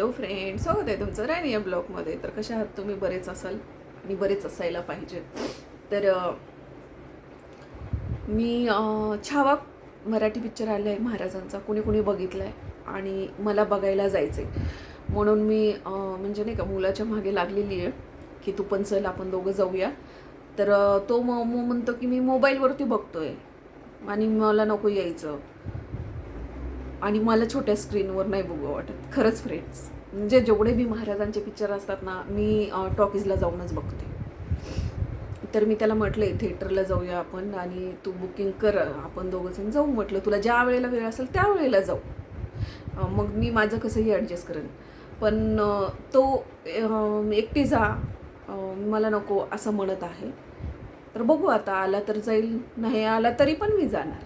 Hello friend स्वागत आहे तुमचं राणी या ब्लॉगमध्ये. तर कशा आहात तुम्ही? बरेच असाल आणि बरेच असायला पाहिजे. तर मी छावा मराठी पिक्चर आला आहे महाराजांचा. कुणी कुणी बघितला आहे आणि मला बघायला जायचं आहे म्हणून मी म्हणजे नाही का मुलाच्या मागे लागलेली आहे की तू पण चल आपण दोघं जाऊया. तर तो म म्हणतो की मी मोबाईलवरती बघतोय आणि मला नको यायचं. आणि मला छोट्या स्क्रीनवर नाही बघू वाटत खरंच फ्रेंड्स म्हणजे जेवढे मी महाराजांचे पिक्चर असतात ना मी टॉकीजला जाऊनच बघते. तर मी त्याला म्हटलंय थिएटरला जाऊया आपण आणि तू बुकिंग कर आपण दोघंजण जाऊ. म्हटलं तुला ज्या वेळेला वेळ असेल त्या वेळेला जाऊ. मग मी माझं कसंही ॲडजस्ट करेन. पण तो एकटी जा. मला नको असं म्हणत आहे. तर बघू आता आला तर जाईल नाही आला तरी पण मी जाणार.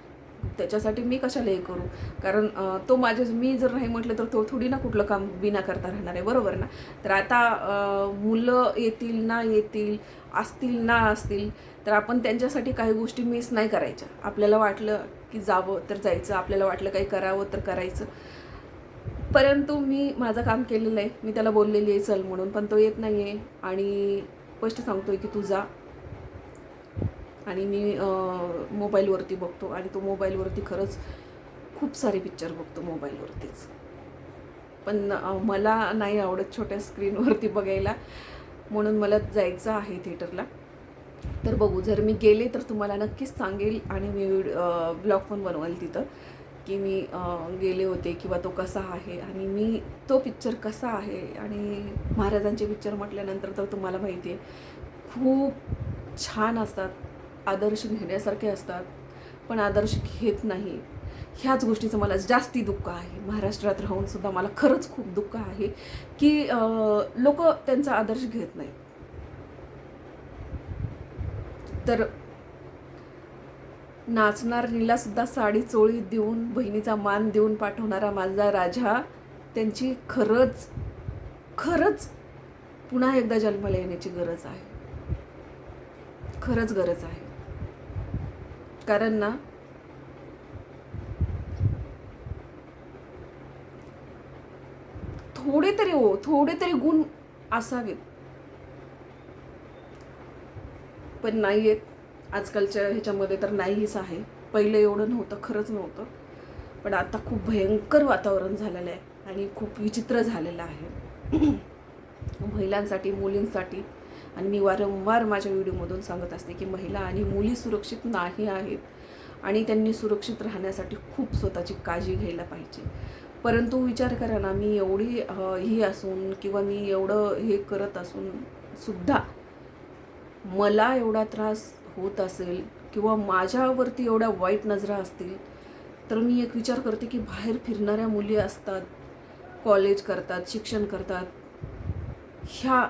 त्याच्यासाठी मी कशाला हे करू. कारण तो माझ्या मी जर नाही म्हटलं तर तो थोडी ना कुठलं काम बिना करता राहणार आहे. बरोबर ना? तर आता मुलं येतील ना येतील असतील ना असतील तर आपण त्यांच्यासाठी काही गोष्टी मिस नाही करायच्या. आपल्याला वाटलं की जावं तर जायचं आपल्याला वाटलं काही करावं तर करायचं. परंतु मी माझं काम केलेलं आहे. मी त्याला बोललेली आहे चल म्हणून. पण तो येत नाही आहे आणि स्पष्ट सांगतोय की तू जा. आणि मी मोबाईलवरती बघतो आणि तो मोबाईलवरती खरंच खूप सारे पिक्चर बघतो मोबाईलवरतीच. पण मला नाही आवडत छोट्या स्क्रीनवरती बघायला. म्हणून मला जायचं आहे थिएटरला तर बघू जर मी गेले तर तुम्हाला नक्कीच सांगेल आणि मी ब्लॉग पण बनवाल तिथं. की मी गेले होते किंवा तो कसा आहे आणि मी तो पिक्चर कसा आहे आणि महाराजांचे पिक्चर म्हटल्यानंतर तर तुम्हाला माहिती आहे खूप छान असतात. आदर्श घेण्यासारखे असतात पण आदर्श घेत नाही. ह्याच गोष्टीचं मला जास्ती दुःख आहे. महाराष्ट्रात राहूनसुद्धा मला खरंच खूप दुःख आहे की लोक त्यांचा आदर्श घेत नाही. तर नाचणारीला सुद्धा साडी चोळी देऊन बहिणीचा मान देऊन पाठवणारा माझा राजा त्यांची खरंच खरंच पुन्हा एकदा जन्माला येण्याची गरज आहे. खरंच गरज आहे. कारण ना थोडे तरी हो थोडे तरी गुण असावेत. पण नाही आहेत आजकालच्या ह्याच्यामध्ये तर नाहीच आहे. पहिलं एवढं नव्हतं खरंच नव्हतं. पण आता खूप भयंकर वातावरण झालेलं आहे आणि खूप विचित्र झालेलं आहे. महिलांसाठी मुलींसाठी आणि मी वारंवार माझ्या व्हिडिओमधून सांगत असते की महिला आणि मुली सुरक्षित नाही आहेत. आणि त्यांनी सुरक्षित राहण्यासाठी खूप स्वतःची काळजी घ्यायला पाहिजे. परंतु विचार करा ना मी एवढी ही असून किंवा मी एवढं हे करत असून सुद्धा मला एवढा त्रास होत असेल किंवा माझ्यावरती एवढ्या वाईट नजरा असतील तर मी एक विचार करते की बाहेर फिरणाऱ्या मुली असतात कॉलेज करतात शिक्षण करतात. ह्या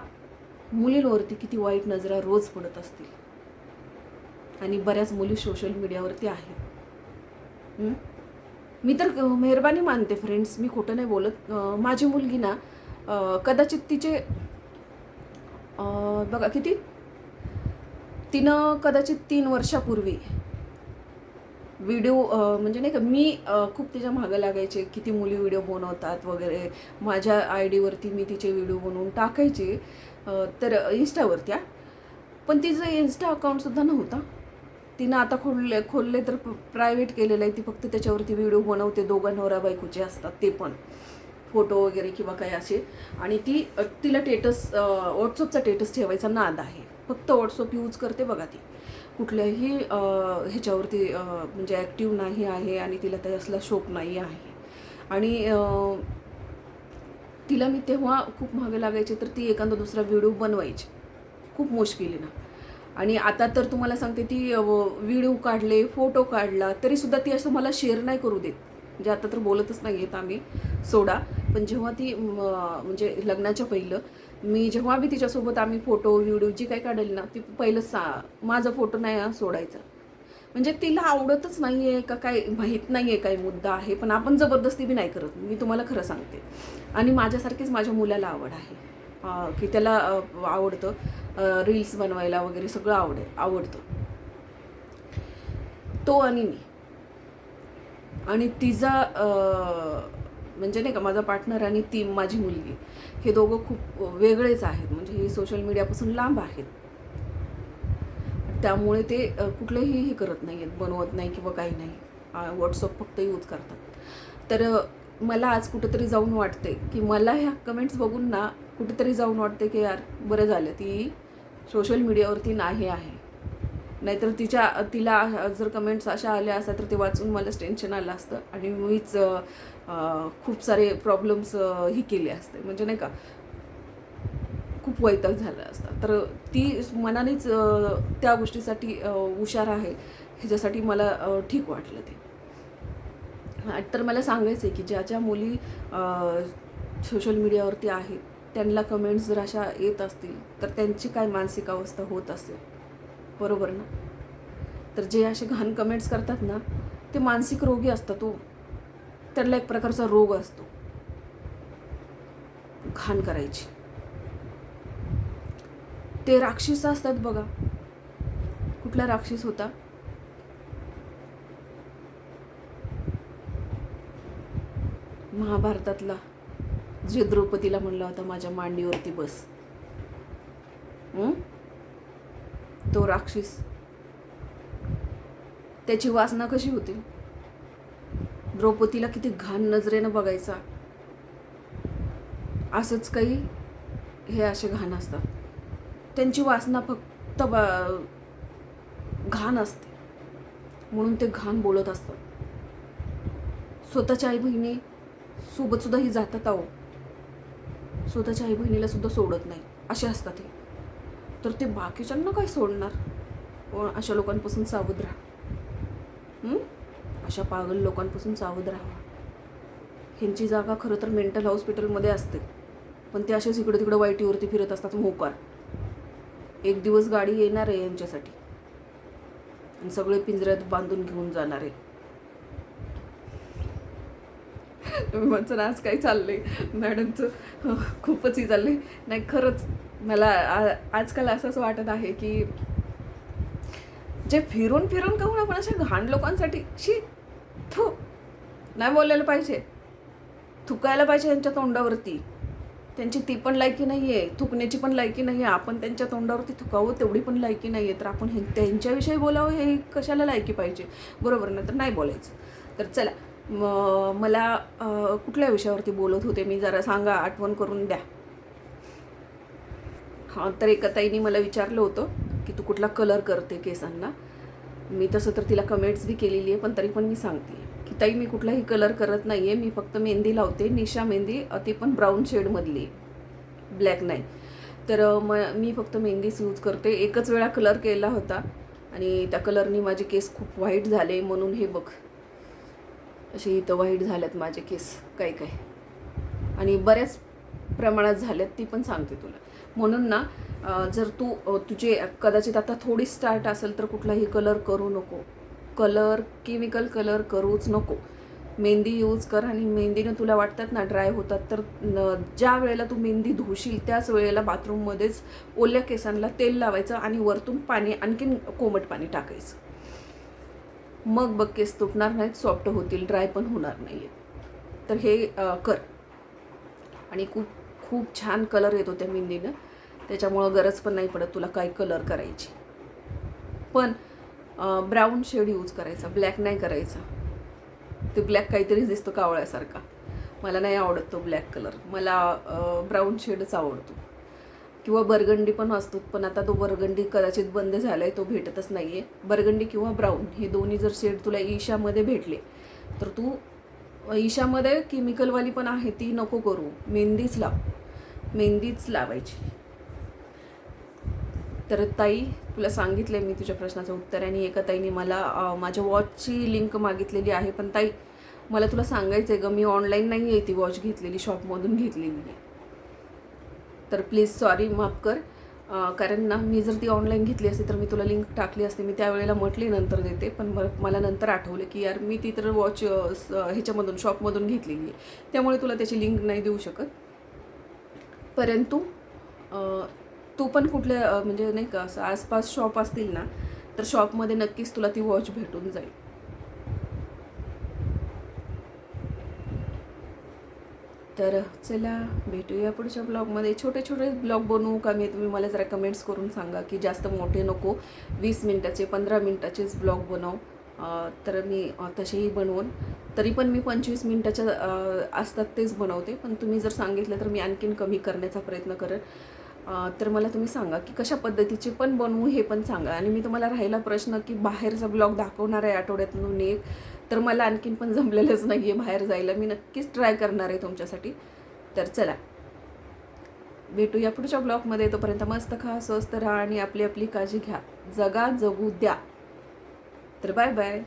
मुलींवरती किती वाईट नजरा रोज पडत असतील. आणि बऱ्याच मुली सोशल मीडियावरती आहेत. मी तर मेहरबानी मानते फ्रेंड्स मी खोटं नाही बोलत. माझी मुलगी ना कदाचित तिचे बघा किती? तिनं कदाचित तीन वर्षापूर्वी व्हिडिओ म्हणजे नाही का मी खूप तिच्या मागं लागायचे किती मुली व्हिडिओ बनवतात वगैरे. माझ्या आय डीवरती मी तिचे व्हिडिओ बनवून टाकायचे. तर इन्स्टावरती हा. पण तिचं इन्स्टा अकाउंटसुद्धा नव्हता. तिनं आता खोलले खोलले तर प्रायव्हेट केलेलं आहे. ती फक्त त्याच्यावरती व्हिडिओ बनवते. दोघं नवरा बायकोचे असतात ते पण. फोटो वगैरे किंवा काही असे. आणि ती तिला टेटस व्हॉट्सअपचा टेटस ठेवायचा नाद आहे. फक्त व्हॉट्सअप यूज करते बघा ती. कुठल्याही ह्याच्यावरती म्हणजे ॲक्टिव्ह नाही आहे आणि तिला त्यासला शोक नाही आहे. आणि तिला मी तेव्हा खूप मागे लागायचे तर ती एखादा दुसरा व्हिडिओ बनवायची. खूप मुश्किलीनं. आणि आता तर तुम्हाला सांगते ती व्हिडिओ काढले फोटो काढला तरीसुद्धा ती असं मला शेअर नाही करू देत. म्हणजे आता तर बोलतच नाही येत आम्ही. सोडा. पण जेव्हा ती म्हणजे लग्नाच्या पहिलं मी जेव्हा बी तिच्यासोबत आम्ही फोटो व्हिडिओ जी काही काढेल ना ती पहिलं सा माझा फोटो नाही सोडायचा. म्हणजे तिला आवडतच नाही आहे का काय माहीत नाही आहे काही मुद्दा आहे पण आपण जबरदस्ती बी नाही करत. मी तुम्हाला खरं सांगते. आणि माझ्यासारखीच माझ्या मुलाला आवड आहे. की त्याला आवडतं. रील्स बनवायला वगैरे सगळं आवडे आवडतं. तो आणि मी. आणि तिचा म्हणजे नाही का माझा पार्टनर आणि ती माझी मुलगी हे दोघं खूप वेगळेच आहेत. म्हणजे हे सोशल मीडियापासून लांब आहेत. त्यामुळे ते कुठलंही हे करत नाही आहेत बनवत नाही किंवा काही नाही. व्हॉट्सअप फक्त यूज करतात. तर मला आज कुठेतरी जाऊन वाटते की मला ह्या कमेंट्स बघून ना कुठेतरी जाऊन वाटते की यार बरं झालं ती सोशल मीडियावरती नाही आहे. नाहीतर तिच्या तिला जर कमेंट्स अशा आल्या असतात तर ते वाचून मलाच टेन्शन आलं असतं. आणि मीच खूप सारे प्रॉब्लेम्स ही केले असते. म्हणजे नाही का खूप वैताग झाला असता. तर ती मनानेच त्या गोष्टीसाठी हुशार आहे. ह्याच्यासाठी मला ठीक वाटलं ते. तर मला सांगायचं आहे की ज्या ज्या मुली सोशल मीडियावरती आहेत त्यांना कमेंट्स जर अशा येत असतील तर त्यांची काय मानसिक अवस्था होत असेल? बरोबर ना? तर जे असे घाण कमेंट्स करतात ना ते मानसिक रोगी असतात हो. तो त्यांना एक प्रकारचा रोग असतो. घाण करायची. ते राक्षस असतात बघा. कुठला राक्षस होता? महाभारतातला जे द्रौपदीला म्हणला होता माझ्या मांडीवरती बस. तो राक्षस. त्याची वासना कशी होती? द्रौपदीला किती घाण नजरेनं बघायचा. असंच काही हे असे घाण असतात. त्यांची वासना फक्त बा घाण असते. म्हणून ते घाण बोलत असतात. स्वतःच्या आई बहिणी सोबतसुद्धा ही जातात आहो. स्वतःच्या आई बहिणीला सुद्धा सोडत नाही. असे असतात हे. तर ते बाकीच्यांना काय सोडणार? अशा लोकांपासून सावध राहा. अशा पागल लोकांपासून सावध राहा. ह्यांची जागा खरं तर मेंटल हॉस्पिटलमध्ये असते. पण ते असेच इकडे तिकडे वाईटीवरती फिरत असतात मोकार. एक दिवस गाडी येणार आहे यांच्यासाठी. आणि सगळे पिंजऱ्यात बांधून घेऊन जाणार आहे. तुम्ही म्हणचं आज काय चाललंय? मॅडमचं खूपच ही चाललंय नाही खरंच. मला आ- आजकाल असंच वाटत आहे की जे फिरून फिरून का आपण अशा घाण लोकांसाठी शी थू नाही बोलायला पाहिजे. थुकायला पाहिजे त्यांच्या तोंडावरती. त्यांची ती पण लायकी नाही आहे थुकण्याची पण लायकी नाही आहे आपण त्यांच्या तोंडावरती थुकावं तेवढी पण लायकी नाही आहे तर आपण हे त्यांच्याविषयी बोलावं हे कशाला लायकी पाहिजे? बरोबर ना? तर नाही बोलायचं. तर चला म- मला कुठल्या विषयावरती बोलत होते मी जरा सांगा आठवण करून द्या. हां तर एका ताईने मला विचारलं होतं की तू कुठला कलर करते केसांना? मी तसं तर तिला कमेंट्स बी केलेली आहे पण तरी पण मी सांगते की ताई मी कुठलाही कलर करत नाही आहे मी फक्त मेहंदी लावते. निशा मेहंदी ती पण ब्राऊन शेडमधली ब्लॅक नाही. तर मग म मी फक्त मेहंदीच यूज करते. एकच वेळा कलर केला होता आणि त्या कलरनी माझे केस खूप वाईट झाले म्हणून हे बघ. असे इथं व्हाईट झाल्यात माझे केस काही काही आणि बऱ्याच प्रमाणात झाल्यात ती पण सांगते तुला. म्हणून ना जर तू तुझे कदाचित आता थोडी स्टार्ट असेल तर कुठलाही कलर करू नको. कलर केमिकल कलर करूच नको. मेहंदी यूज कर आणि मेहंदीनं तुला वाटतात ना ड्राय होतात तर न- ज्या वेळेला तू मेहंदी धुशील त्याच वेळेला बाथरूममध्येच ओल्या केसांना तेल लावायचं आणि वरतून पाणी आणखीन कोमट पाणी टाकायचं. मग बघ केस तुटणार नाहीत सॉफ्ट होतील ड्राय पण होणार नाही तर हे कर. आणि खूप खूप छान कलर येतो त्या मेहंदीनं. त्याच्यामुळं गरज पण नाही पडत तुला काय कलर करायची. पण ब्राऊन शेड यूज करायचा ब्लॅक नाही करायचा. ते ब्लॅक काहीतरी दिसतो कावळ्यासारखा. मला नाही आवडत तो ब्लॅक कलर मला ब्राऊन शेडच आवडतो. किंवा बरगंडी पण असतो पण आता तो बरगंडी कदाचित बंद झाला आहे तो भेटतच नाही आहे बरगंडी किंवा ब्राऊन हे दोन्ही जर शेड तुला ईशामध्ये भेटले तर तू ईशामध्ये केमिकलवाली पण आहे ती नको करू. मेहंदीच लाव. मेहंदीच लावायची. तर ताई तुला सांगितलं मी तुझ्या प्रश्नाचं उत्तर आणि एका ताईने मला माझ्या वॉचची लिंक मागितलेली आहे. पण ताई मला तुला सांगायचं आहे ग मी ऑनलाईन नाही आहे ती वॉच घेतलेली शॉपमधून घेतलेली आहे तर प्लीज सॉरी माफ कर. कारण ना मी जर ती ऑनलाईन घेतली असती तर मी तुला लिंक टाकली असते. मी त्यावेळेला म्हटली नंतर देते पण मला नंतर आठवलं की यार मी ती तर वॉच ह्याच्यामधून शॉपमधून घेतलेली आहे. त्यामुळे तुला त्याची लिंक नाही देऊ शकत. परंतु तू पण कुठल्या म्हणजे नाही का असं आसपास शॉप असतील ना तर शॉपमध्ये नक्कीच तुला ती वॉच भेटून जाईल. तर चला भेटूया पुढच्या ब्लॉगमध्ये छोटे छोटे ब्लॉग बनवू का? मी तुम्ही मला जरा कमेंट्स करून सांगा की जास्त मोठे नको. वीस मिनटाचे पंधरा मिनटाचेच ब्लॉग बनव. तर मी तसेही बनवून. तरी पण मी पंचवीस मिनटाच्या असतात तेच बनवते. पण तुम्ही जर सांगितलं तर मी आणखीन कमी करण्याचा प्रयत्न करेन. तर मला तुम्ही सांगा की कशा पद्धतीचे पण बनवू हे पण सांगा. आणि मी तुम्हाला राहिला प्रश्न की बाहेरचा ब्लॉग दाखवणार आहे आठवड्यातून एक. तर मला आणखीन पण जमलेलंच नाही आहे बाहेर जायला. मी नक्कीच ट्राय करणार आहे तुमच्यासाठी. तर चला. भेटूया पुढच्या ब्लॉगमध्ये तोपर्यंत मस्त खा स्वस्त राहा आणि आपली आपली काळजी घ्या. जगा जगू द्या. तर बाय बाय